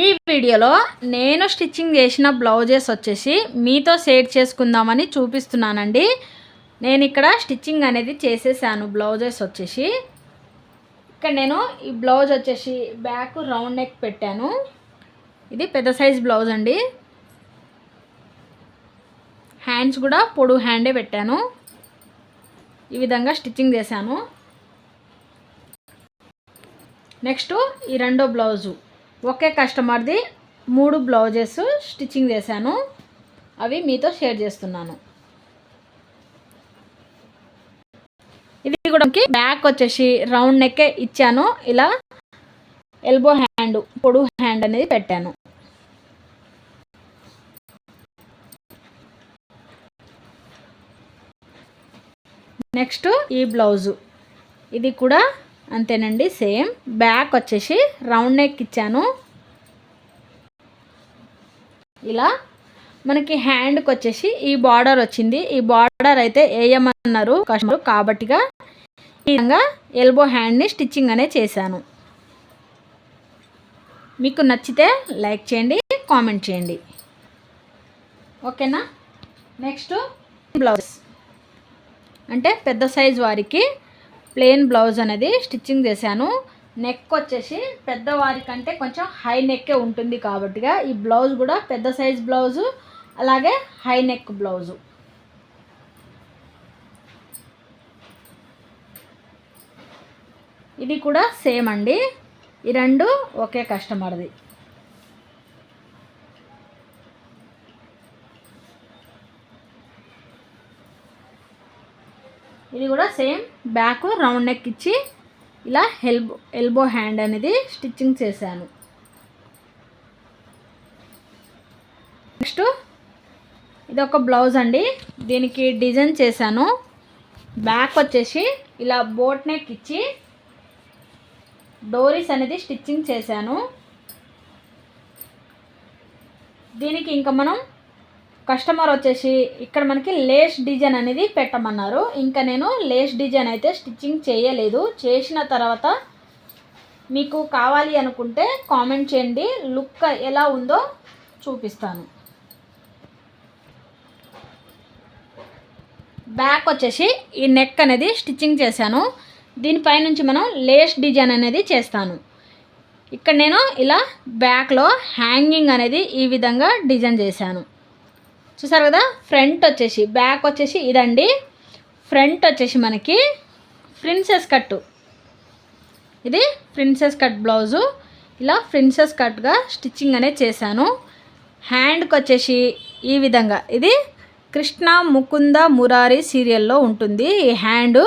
ఈ వీడియోలో నేను స్టిచ్చింగ్ చేసిన బ్లౌజెస్ వచ్చేసి మీతో షేర్ చేసుకుందామని చూపిస్తున్నానండి. నేను ఇక్కడ స్టిచ్చింగ్ అనేది చేసేసాను బ్లౌజెస్ వచ్చేసి. ఇక్కడ నేను ఈ బ్లౌజ్ వచ్చేసి బ్యాక్ రౌండ్ నెక్ పెట్టాను. ఇది పెద్ద సైజ్ బ్లౌజ్ అండి. హ్యాండ్స్ కూడా పొడు హ్యాండే పెట్టాను. ఈ విధంగా స్టిచ్చింగ్ చేశాను. నెక్స్ట్ ఈ రెండో బ్లౌజు. ఒకే కస్టమర్ది మూడు బ్లౌజెస్ స్టిచ్చింగ్ చేశాను. అవి మీతో షేర్ చేస్తున్నాను. ఇది కూడా బ్యాక్ వచ్చేసి రౌండ్ నెక్కే ఇచ్చాను. ఇలా ఎల్బో హ్యాండ్ పొడు హ్యాండ్ అనేది పెట్టాను. నెక్స్ట్ ఈ బ్లౌజు. ఇది కూడా అంతేనండి సేమ్. బ్యాక్ వచ్చేసి రౌండ్ నెక్ ఇచ్చాను. ఇలా మనకి హ్యాండ్కి వచ్చేసి ఈ బార్డర్ వచ్చింది. ఈ బార్డర్ అయితే వేయమన్నారు కస్టమర్ కాబట్టిగా ఈ విధంగా ఎల్బో హ్యాండ్ని స్టిచ్చింగ్ అనే చేశాను. మీకు నచ్చితే లైక్ చేయండి కామెంట్ చేయండి. ఓకేనా? Next blouse. అంటే పెద్ద సైజ్ వారికి ప్లెయిన్ బ్లౌజ్ అనేది స్టిచ్చింగ్ చేశాను. నెక్ వచ్చేసి పెద్దవారి కంటే కొంచెం హై నెక్కే ఉంటుంది కాబట్టిగా ఈ బ్లౌజ్ కూడా పెద్ద సైజ్ బ్లౌజు అలాగే హై నెక్ బ్లౌజు. ఇది కూడా సేమ్ అండి. ఈ రెండు ఒకే కస్టమర్ది. ఇది కూడా సేమ్ బ్యాక్ రౌండ్ నెక్ ఇచ్చి ఇలా ఎల్బో ఎల్బో హ్యాండ్ అనేది స్టిచ్చింగ్ చేశాను. నెక్స్ట్ ఇది ఒక బ్లౌజ్ అండి. దీనికి డిజైన్ చేశాను. బ్యాక్ వచ్చేసి ఇలా బోట్ నెక్ ఇచ్చి డోరీస్ అనేది స్టిచ్చింగ్ చేశాను. దీనికి ఇంకా మనం కస్టమర్ వచ్చేసి ఇక్కడ మనకి లేస్ డిజైన్ అనేది పెట్టమన్నారు. ఇంకా నేను లేస్ డిజైన్ అయితే స్టిచ్చింగ్ చేయలేదు. చేసిన తర్వాత మీకు కావాలి అనుకుంటే కామెంట్ చేయండి. లుక్ ఎలా ఉందో చూపిస్తాను. బ్యాక్ వచ్చేసి ఈ నెక్ అనేది స్టిచ్చింగ్ చేశాను. దీనిపై నుంచి మనం లేస్ డిజైన్ అనేది చేస్తాను. ఇక్కడ నేను ఇలా బ్యాక్లో హ్యాంగింగ్ అనేది ఈ విధంగా డిజైన్ చేశాను. చూసారు కదా? ఫ్రంట్ వచ్చేసి బ్యాక్ వచ్చేసి ఇదండి. ఫ్రంట్ వచ్చేసి మనకి ప్రిన్సెస్ కట్టు ఇది ప్రిన్సెస్ కట్ బ్లౌజు ఇలా ప్రిన్సెస్ కట్గా స్టిచ్చింగ్ అనేది చేశాను. హ్యాండ్కి వచ్చేసి ఈ విధంగా. ఇది కృష్ణ ముకుంద మురారి సీరియల్లో ఉంటుంది. ఈ హ్యాండ్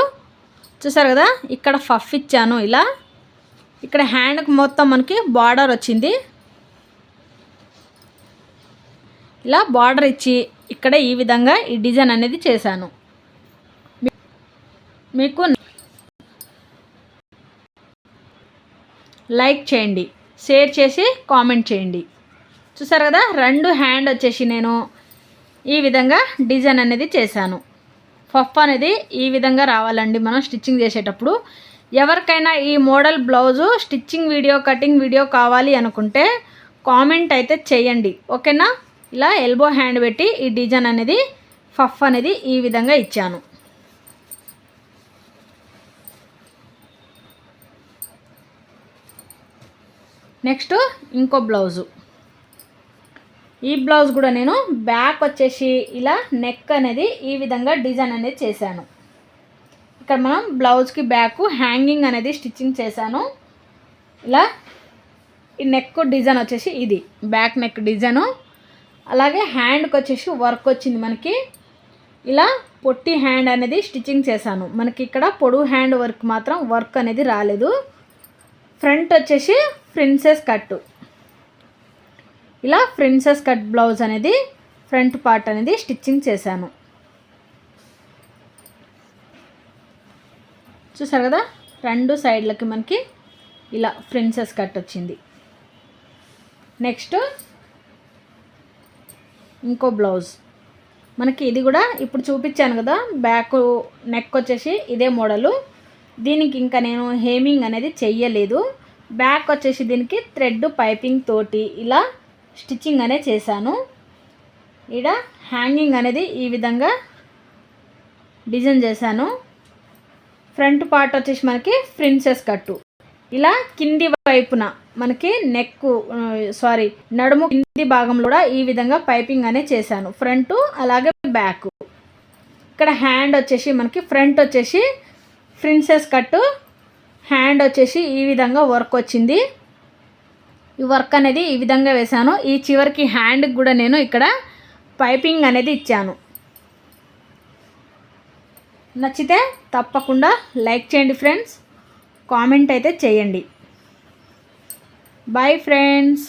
చూసారు కదా? ఇక్కడ ఫఫ్ ఇచ్చాను ఇలా. ఇక్కడ హ్యాండ్కి మొత్తం మనకి బార్డర్ వచ్చింది. ఇలా బార్డర్ ఇచ్చి ఇక్కడ ఈ విధంగా ఈ డిజైన్ అనేది చేశాను. మీకు లైక్ చేయండి షేర్ చేసి కామెంట్ చేయండి. చూసారు కదా రెండు హ్యాండ్ వచ్చేసి నేను ఈ విధంగా డిజైన్ అనేది చేశాను. పఫ్ అనేది ఈ విధంగా రావాలండి మనం స్టిచ్చింగ్ చేసేటప్పుడు. ఎవరికైనా ఈ model blouse stitching video cutting video కావాలి అనుకుంటే కామెంట్ అయితే చేయండి. ఓకేనా? ఇలా ఎల్బో హ్యాండ్ పెట్టి ఈ డిజైన్ అనేది ఫఫ్ అనేది ఈ విధంగా ఇచ్చాను. నెక్స్ట్ ఇంకో బ్లౌజు ఈ బ్లౌజ్ కూడా నేను బ్యాక్ వచ్చేసి ఇలా నెక్ అనేది ఈ విధంగా డిజైన్ అనేది చేశాను. ఇక్కడ మనం బ్లౌజ్కి బ్యాక్ హ్యాంగింగ్ అనేది స్టిచ్చింగ్ చేశాను. ఇలా ఈ నెక్ డిజైన్ వచ్చేసి ఇది. బ్యాక్ నెక్ డిజైను అలాగే హ్యాండ్కి వచ్చేసి వర్క్ వచ్చింది మనకి. ఇలా పొట్టి హ్యాండ్ అనేది స్టిచ్చింగ్ చేశాను. మనకి ఇక్కడ పొడుగు హ్యాండ్ వర్క్ మాత్రం వర్క్ అనేది రాలేదు. ఫ్రంట్ వచ్చేసి ప్రిన్సెస్ కట్టు ఇలా ప్రిన్సెస్ కట్ బ్లౌజ్ అనేది ఫ్రంట్ పార్ట్ అనేది స్టిచ్చింగ్ చేశాను. చూసారు కదా? రెండు సైడ్లకి మనకి ఇలా ప్రిన్సెస్ కట్ వచ్చింది. నెక్స్ట్ ఇంకో బ్లౌజ్. మనకి ఇది కూడా ఇప్పుడు చూపించాను కదా బ్యాక్ నెక్ వచ్చేసి ఇదే మోడలు. దీనికి ఇంకా నేను హేమింగ్ అనేది చెయ్యలేదు. బ్యాక్ వచ్చేసి దీనికి థ్రెడ్ పైపింగ్ తోటి ఇలా స్టిచ్చింగ్ అనేది చేశాను. ఇక్కడ హ్యాంగింగ్ అనేది ఈ విధంగా డిజైన్ చేశాను. ఫ్రంట్ పార్ట్ వచ్చేసి మనకి ప్రిన్సెస్ కట్టు. ఇలా కింది వైపున మనకి నెక్ సారీ నడుము కింది భాగంలో కూడా ఈ విధంగా పైపింగ్ అనే చేశాను. ఫ్రంట్ అలాగే బ్యాక్. ఇక్కడ హ్యాండ్ వచ్చేసి మనకి ఫ్రంట్ వచ్చేసి ప్రిన్సెస్ కట్టు. హ్యాండ్ వచ్చేసి ఈ విధంగా వర్క్ వచ్చింది. ఈ వర్క్ అనేది ఈ విధంగా వేశాను. ఈ చివరికి హ్యాండ్కి కూడా నేను ఇక్కడ పైపింగ్ అనేది ఇచ్చాను. నచ్చితే తప్పకుండా లైక్ చేయండి ఫ్రెండ్స్. కామెంట్ అయితే చేయండి. Bye friends